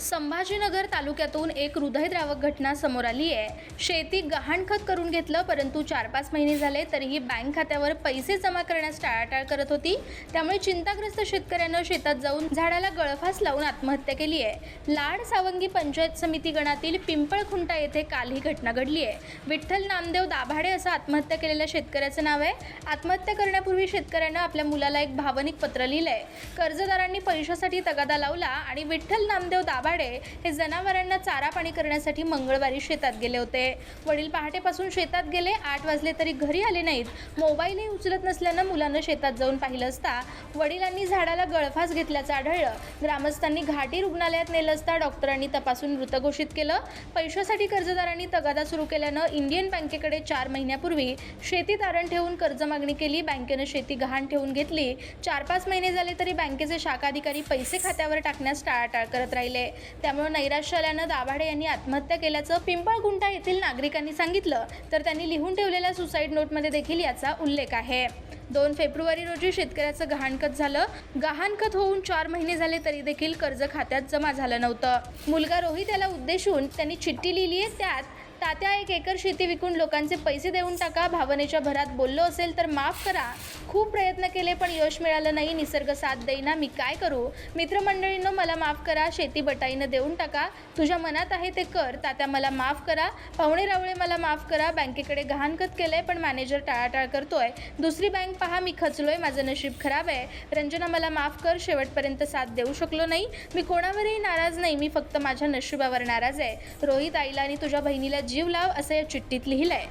संभाजीनगर तालुक्यातून एक हृदयद्रावक घटना समोर आली आहे. शेती गहाणखत करून घेतलं परंतु चार पाच महिने झाले तरीही बँक खात्यावर पैसे जमा करण्यास टाळाटाळ करत होती. त्यामुळे चिंताग्रस्त शेतकऱ्यानं शेतात जाऊन झाडाला गळफास लावून आत्महत्या केली आहे. लाड सावंगी पंचायत समिती गणातील पिंपळखुंटा येथे काल ही घटना घडली आहे. विठ्ठल नामदेव दाभाडे असं आत्महत्या केलेल्या शेतकऱ्याचं नाव आहे. आत्महत्या करण्यापूर्वी शेतकऱ्यानं आपल्या मुलाला एक भावनिक पत्र लिहिलंय. कर्जदारांनी पैशासाठी तगादा लावला आणि विठ्ठल नामदेव दाभाडे हे जनावरांना चारा पाणी करण्यासाठी मंगळवारी शेतात गेले होते. वडील पहाटेपासून शेतात गेले आठ वाजले तरी घरी आले नाहीत. मोबाईलही उचलत नसल्यानं मुलांना शेतात जाऊन पाहिलं असता वडिलांनी झाडाला गळफास घेतल्याचं आढळलं. ग्रामस्थांनी घाटी रुग्णालयात नेलं असता डॉक्टरांनी तपासून मृत घोषित केलं. पैशासाठी कर्जदारांनी तगादा सुरू केल्यानं इंडियन बँकेकडे चार महिन्यापूर्वी शेती तारण ठेवून कर्ज मागणी केली. बँकेनं शेती गहाण ठेवून घेतली. चार पाच महिने झाले तरी बँकेचे शाखा अधिकारी पैसे खात्यावर टाकण्यास टाळाटाळ करत राहिले. त्यामुळे नैराश्य आल्यानं दाभाडे यांनी आत्महत्या केल्याचं पिंपळगुंटा येथील नागरिकांनी सांगितलं. तर त्यांनी लिहून ठेवलेल्या सुसाईड नोटमध्ये देखील याचा उल्लेख आहे. दोन फेब्रुवारी रोजी शेतकऱ्याचं गहाणखत झालं. गहाणखत होऊन चार महिने झाले तरी देखील कर्ज खात्यात जमा झालं नव्हतं. मुलगा रोहित याला उद्देशून त्यांनी चिठ्ठी लिहिली आहे. त्यात तात्या एक एकर शेती विकून लोकांचे पैसे देऊन टाका भावनेच्या भरात बोललो असेल तर माफ करा. खूप प्रयत्न केले पण यश मिळालं नाही निसर्ग साथ देईना मी काय करू? मित्रमंडळींनो मला माफ करा शेती बटाईनं देऊन टाका. तुझ्या मनात आहे ते कर तात्या मला माफ करा. पाहुणे रावळे मला माफ करा बँकेकडे गहाणखत आहे पण मॅनेजर टाळाटाळ करतोय. दुसरी बँक पहा मी खचलोय माझं नशीब खराब आहे. रंजना मला माफ कर शेवटपर्यंत साथ देऊ शकलो नाही. मी कोणावरही नाराज नाही मी फक्त माझ्या नशिबावर नाराज आहे. रोहित आईला आणि तुझ्या बहिणीला जीव लाव असं या चिठ्ठीत लिहिलंय.